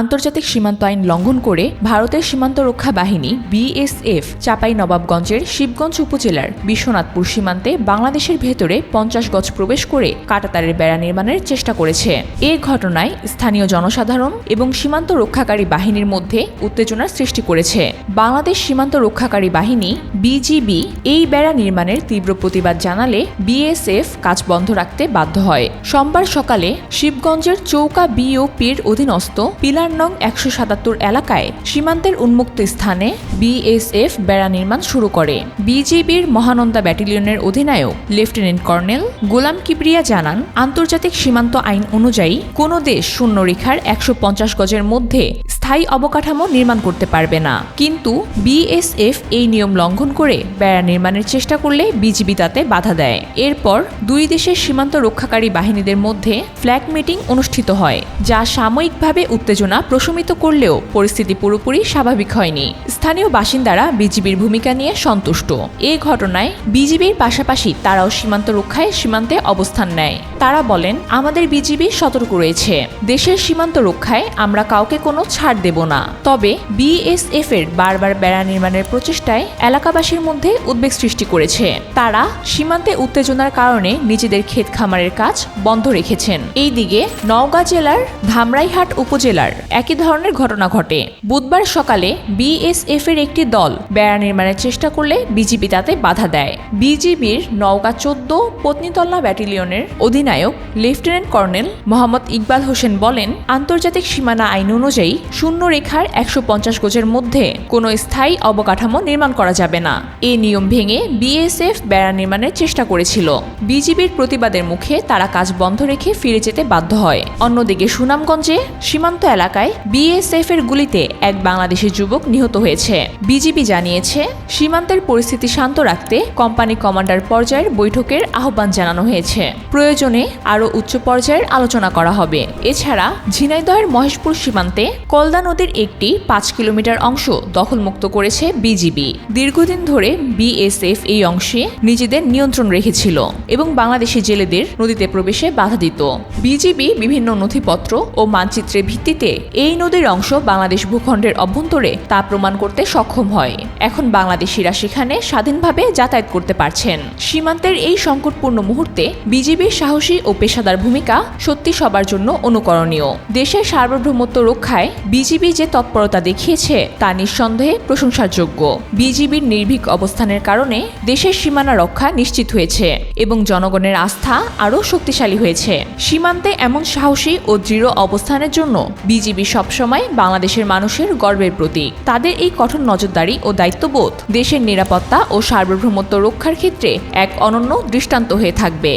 আন্তর্জাতিক সীমান্ত আইন লঙ্ঘন করে ভারতের সীমান্ত রক্ষা বাহিনী বিএসএফ চাপাই নবাবগঞ্জের শিবগঞ্জ উপজেলার বিশ্বনাথপুর সীমান্তে বাংলাদেশের ভেতরে পঞ্চাশ গজ প্রবেশ করে কাটাতারের বেড়া নির্মাণের চেষ্টা করেছে। এ ঘটনায় স্থানীয় জনসাধারণ এবং সীমান্ত রক্ষাকারী বাহিনীর মধ্যে উত্তেজনার সৃষ্টি করেছে। বাংলাদেশ সীমান্ত রক্ষাকারী বাহিনী বিজিবি এই বেড়া নির্মাণের তীব্র প্রতিবাদ জানালে বিএসএফ কাজ বন্ধ রাখতে বাধ্য হয়। সোমবার সকালে শিবগঞ্জের চৌকা বিওপির অধীনস্থ পিলার নং একশো সাতাত্তর এলাকায় সীমান্তের উন্মুক্ত স্থানে বিএসএফ বেড়া নির্মাণ শুরু করে। বিজিবির মহানন্দা ব্যাটালিয়নের অধিনায়ক, লেফটেন্যান্ট কর্নেল গোলাম কিবরিয়া জানান, আন্তর্জাতিক সীমান্ত আইন অনুযায়ী কোনো দেশ শূন্যরেখার একশো পঞ্চাশ গজের মধ্যে স্থায়ী অবকাঠামো নির্মাণ করতে পারবে না। কিন্তু বিএসএফ এই নিয়ম লঙ্ঘন করে বেড়া নির্মাণের চেষ্টা করলে বিজিবি তাতে বাধা দেয়। এরপর দুই দেশের সীমান্ত রক্ষাকারী বাহিনীদের মধ্যে ফ্ল্যাগ মিটিং অনুষ্ঠিত হয়, যা সাময়িকভাবে উত্তেজনা প্রশমিত করলেও পরিস্থিতি পুরোপুরি স্বাভাবিক হয়নি। স্থানীয় বাসিন্দারা বিজিবির ভূমিকা নিয়ে সন্তুষ্ট। এ ঘটনায় বিজিবির পাশাপাশি তারাও সীমান্ত রক্ষায় সীমান্তে অবস্থান নেয়। তারা বলেন, আমাদের বিজিবি সতর্ক রয়েছে। দেশের সীমান্ত রক্ষায় আমরা কাউকে কোনো ছাড় দেব না। তবে বিএসএফ এর বারবার বেড়া নির্মাণের প্রচেষ্টায় এলাকাবাসীর মধ্যে উদ্বেগ সৃষ্টি করেছে। তারা সীমান্তে উত্তেজনার কারণে নিজেদের ক্ষেত খামারের কাজ বন্ধ রেখেছেন। এইদিকে নওগাঁ জেলার ধামরাইহাট উপজেলার একই ধরনের ঘটনা ঘটে। বুধবার সকালে বিএসএফ এর একটি দল বেড়া নির্মাণের চেষ্টা করলে বিজিবি তাতে বাধা দেয়। বিজিবির নওগাঁ চোদ্দ পত্নীতল্লা ব্যাটালিয়নের অধিনায়ক লেফটেন্যান্ট কর্নেল মোহাম্মদ ইকবাল হোসেন বলেন, আন্তর্জাতিক সীমানা আইন অনুযায়ী শূন্য রেখার একশো পঞ্চাশ গজের মধ্যে কোনো স্থায়ী অবকাঠামো নির্মাণ করা যাবে না। এ নিয়ম ভেঙে বিএসএফ বেড়া নির্মাণের চেষ্টা করেছিল। বিজিবির প্রতিবাদের মুখে তারা কাজ বন্ধ রেখে ফিরে যেতে বাধ্য হয়। অন্যদিকে সুনামগঞ্জে সীমান্ত এলাকায় বিএসএফ এর গুলিতে এক বাংলাদেশি যুবক নিহত হয়েছে। বিজিবি জানিয়েছে, সীমান্তের পরিস্থিতি শান্ত রাখতে কোম্পানি কমান্ডার পর্যায়ের বৈঠকের আহ্বান জানানো হয়েছে। প্রয়োজনে আরও উচ্চ পর্যায়ের আলোচনা করা হবে। এছাড়া ঝিনাইদহের মহেশপুর সীমান্তে কলদা নদীর একটি পাঁচ কিলোমিটার অংশ দখলমুক্ত করেছে বিজিবি। দীর্ঘদিন ধরে বিএসএফ এই অংশে নিজেদের নিয়ন্ত্রণ রেখেছিল এবং বাংলাদেশি জেলেদের নদীতে প্রবেশে বাধা দিত। বিজিবি বিভিন্ন নথিপত্র ও মানচিত্রের ভিত্তিতে এই নদীর অংশ বাংলাদেশ ভূখণ্ডের অভ্যন্তরে তা প্রমাণ করতে সক্ষম হয়। এখন বাংলাদেশিরা সেখানে স্বাধীনভাবে যাতায়াত করতে পারছেন। সীমান্তের এই সংকটপূর্ণ মুহূর্তে বিজিবির সাহসী ও পেশাদার ভূমিকা সত্যি সবার জন্য অনুকরণীয়। দেশের সার্বভৌমত্ব রক্ষায় বিজিবি যে তৎপরতা দেখিয়েছে তা নিঃসন্দেহে প্রশংসার যোগ্য বিজিবির নির্ভীক অবস্থানের কারণে দেশের সীমানা রক্ষা নিশ্চিত হয়েছে এবং জনগণের আস্থা আরও শক্তিশালী হয়েছে। সীমান্তে এমন সাহসী ও দৃঢ় অবস্থানের জন্য বিজিবি সবসময় বাংলাদেশের মানুষের গর্বের প্রতীক। তাদের এই কঠোর নজরদারি ও দায়িত্ববোধ দেশের নিরাপত্তা ও সার্বভৌমত্ব রক্ষার ক্ষেত্রে এক অনন্য দৃষ্টান্ত হয়ে থাকবে।